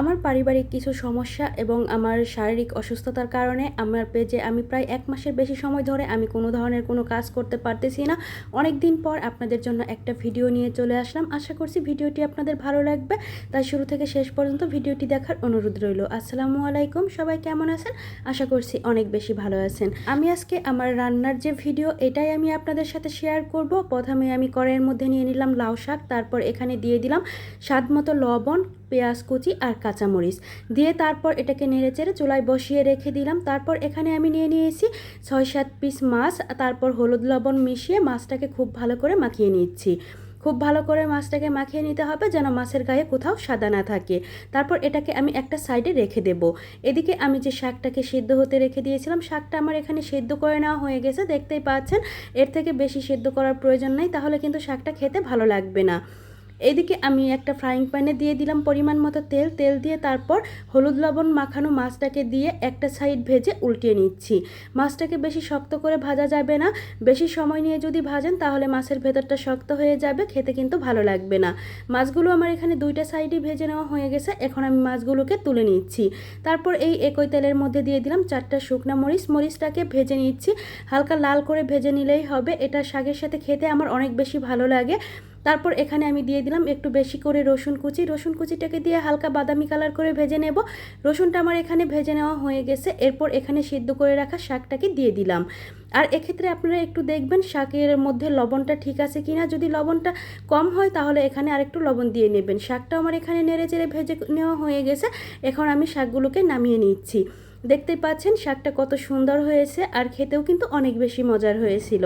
আমার পারিবারিক কিছু সমস্যা এবং আমার শারীরিক অসুস্থতার কারণে আমার পেজে আমি প্রায় এক মাসের বেশি সময় ধরে আমি কোনো ধরনের কোনো কাজ করতে পারতেছি না। অনেক দিন পর আপনাদের জন্য একটা ভিডিও নিয়ে চলে আসলাম। আশা করছি ভিডিওটি আপনাদের ভালো লাগবে। তাই শুরু থেকে শেষ পর্যন্ত ভিডিওটি দেখার অনুরোধ রইল। আসসালামু আলাইকুম, সবাই কেমন আছেন? আশা করছি অনেক বেশি ভালো আছেন। আমি আজকে আমার রান্নার যে ভিডিও, এটাই আমি আপনাদের সাথে শেয়ার করব। প্রথমে আমি কড়াইয়ের মধ্যে নিয়ে নিলাম লাউ শাক, তারপর এখানে দিয়ে দিলাম স্বাদ মতো লবণ পেঁয়াজ, কুচি আর কাঁচামরিচ। দিয়ে তারপর এটাকে নেড়ে চেড়ে চুলায় বসিয়ে রেখে দিলাম। তারপর এখানে আমি নিয়ে নিয়েছি ছয় সাত পিস মাছ। তারপর হলুদ লবণ মিশিয়ে মাছটাকে খুব ভালো করে মাখিয়ে নিচ্ছি। খুব ভালো করে মাছটাকে মাখিয়ে নিতে হবে যেন মাছের গায়ে কোথাও সাদা না থাকে। তারপর এটাকে আমি একটা সাইডে রেখে দেব। এদিকে আমি যে শাকটাকে সেদ্ধ হতে রেখে দিয়েছিলাম, শাকটা আমার এখানে সেদ্ধ করে নেওয়া হয়ে গেছে। দেখতেই পাচ্ছেন, এর থেকে বেশি সেদ্ধ করার প্রয়োজন নেই, তাহলে কিন্তু শাকটা খেতে ভালো লাগবে না। এদিকে আমি একটা ফ্রাইং প্যানে দিয়ে দিলাম পরিমাণ মতো তেল তেল দিয়ে তারপর হলুদ লবণ মাখানো মাছটাকে দিয়ে একটা সাইড ভেজে উল্টিয়ে নিচ্ছি। মাছটাকে বেশি শক্ত করে ভাজা যাবে না। বেশি সময় নিয়ে যদি ভাজেন তাহলে মাছের ভেতরটা শক্ত হয়ে যাবে, খেতে কিন্তু ভালো লাগবে না। মাছগুলো আমার এখানে দুইটা সাইডই ভেজে নেওয়া হয়ে গেছে, এখন আমি মাছগুলোকে তুলে নিচ্ছি। তারপর এই একই তেলের মধ্যে দিয়ে দিলাম চারটা শুকনা মরিচ। মরিচটাকে ভেজে নিচ্ছি। হালকা লাল করে ভেজে নিলেই হবে। এটা শাকের সাথে খেতে আমার অনেক বেশি ভালো লাগে। তারপর এখানে আমি দিয়ে দিলাম একটু বেশি করে রসুন কুচি। রসুন কুচিটাকে দিয়ে হালকা বাদামি কালার করে ভেজে নেব। রসুনটা আমার এখানে ভেজে নেওয়া হয়ে গেছে। এরপর এখানে সিদ্ধ করে রাখা শাকটাকে দিয়ে দিলাম। আর এক্ষেত্রে আপনারা একটু দেখবেন শাকের মধ্যে লবণটা ঠিক আছে কি না যদি লবণটা কম হয় তাহলে এখানে আরেকটু লবণ দিয়ে নেবেন। শাকটা আমার এখানে নেড়ে চেড়ে ভেজে নেওয়া হয়ে গেছে। এখন আমি শাকগুলোকে নামিয়ে নিচ্ছি। দেখতে পাচ্ছেন শাকটা কত সুন্দর হয়েছে আর খেতেও কিন্তু অনেক বেশি মজার হয়েছিল।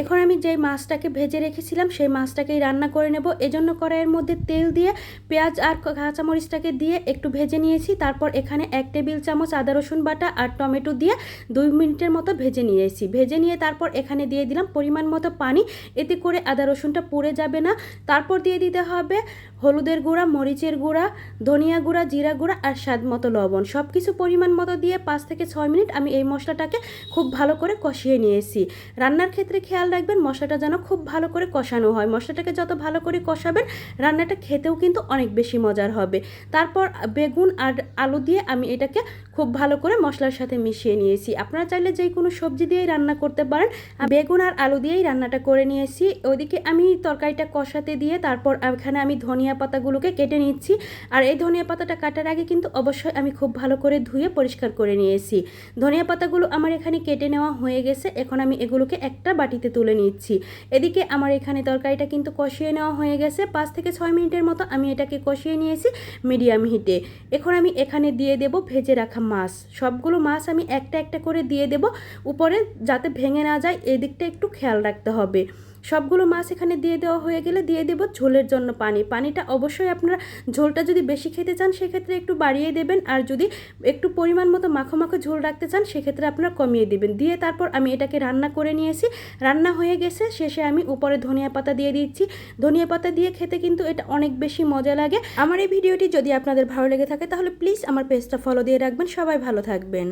এখন আমি যেই মাছটাকে ভেজে রেখেছিলাম, সেই মাছটাকেই রান্না করে নেব। এজন্য কড়াইয়ের মধ্যে তেল দিয়ে, পেঁয়াজ আর কাঁচামরিচটাকে দিয়ে একটু ভেজে নিয়েছি। তারপর এখানে এক টেবিল চামচ আদা, রসুন বাটা আর টমেটো দিয়ে দুই মিনিটের মতো ভেজে নিয়েছি। ভেজে নিয়ে তারপর এখানে দিয়ে দিলাম পরিমাণ মতো পানি। এতে করে আদা, রসুনটা পুড়ে যাবে না। তারপর দিয়ে দিতে হবে হলুদের গুঁড়া, মরিচের গুঁড়া, ধনিয়া গুঁড়া, জিরা গুঁড়া আর স্বাদ মতো লবণ। সব কিছু পরিমাণ মতো দিয়ে পাঁচ থেকে ছয় মিনিট আমি এই মশলাটাকে খুব ভালো করে কষিয়ে নিয়েছি। রান্নার ক্ষেত্রে খেয়াল রাখবেন মশলাটা যেন খুব ভালো করে কষানো হয়। মশলাটাকে যত ভালো করে কষাবেন, রান্নাটা খেতেও কিন্তু অনেক বেশি মজার হবে। তারপর বেগুন আর আলু দিয়ে আমি এটাকে খুব ভালো করে মশলার সাথে মিশিয়ে নিয়েছি। আপনারা চাইলে যে কোনো সবজি দিয়েই রান্না করতে পারেন। বেগুন আর আলু দিয়েই রান্নাটা করে নিয়েছি। ওইদিকে আমি তরকারিটা কষাতে দিয়ে তারপর এখানে আমি ধনিয়া পাতাগুলোকে কেটে নিচ্ছি। আর এই ধনিয়া পাতাটা কাটার আগে কিন্তু অবশ্যই আমি খুব ভালো করে ধুয়ে পরিষ্কার করে নিয়েছি। ধনিয়া পাতাগুলো আমার এখানে কেটে নেওয়া হয়ে গেছে। এখন আমি এগুলোকে একটা বাটিতে তুলে নিচ্ছি। এদিকে আমার এখানে তরকারিটা কিন্তু কষিয়ে নেওয়া হয়ে গেছে। পাঁচ থেকে ছয় মিনিটের মতো আমি এটাকে কষিয়ে নিয়েছি মিডিয়াম হিটে। এখন আমি এখানে দিয়ে দেব ভেজে রাখা মাছ, সবগুলো মাছ আমি একটা একটা করে দিয়ে দেব। উপরে যাতে ভেঙে না যায়, এদিকটা একটু খেয়াল রাখতে হবে। সবগুলো মাছ এখানে দিয়ে দেওয়া হয়ে গেলে দিয়ে দেবো ঝোলের জন্য পানি। পানিটা অবশ্যই আপনারা ঝোলটা যদি বেশি খেতে চান, সেক্ষেত্রে একটু বাড়িয়ে দেবেন। আর যদি একটু পরিমাণ মতো মাখো মাখো ঝোল রাখতে চান, সেক্ষেত্রে আপনারা কমিয়ে দেবেন। দিয়ে তারপর আমি এটাকে রান্না করে নিয়েছি। রান্না হয়ে গেছে। শেষে আমি উপরে ধনিয়া পাতা দিয়ে দিচ্ছি। ধনিয়া পাতা দিয়ে খেতে কিন্তু এটা অনেক বেশি মজা লাগে। আমার এই ভিডিওটি যদি আপনাদের ভালো লেগে থাকে, তাহলে প্লিজ আমার পেজটা ফলো দিয়ে রাখবেন। সবাই ভালো থাকবেন।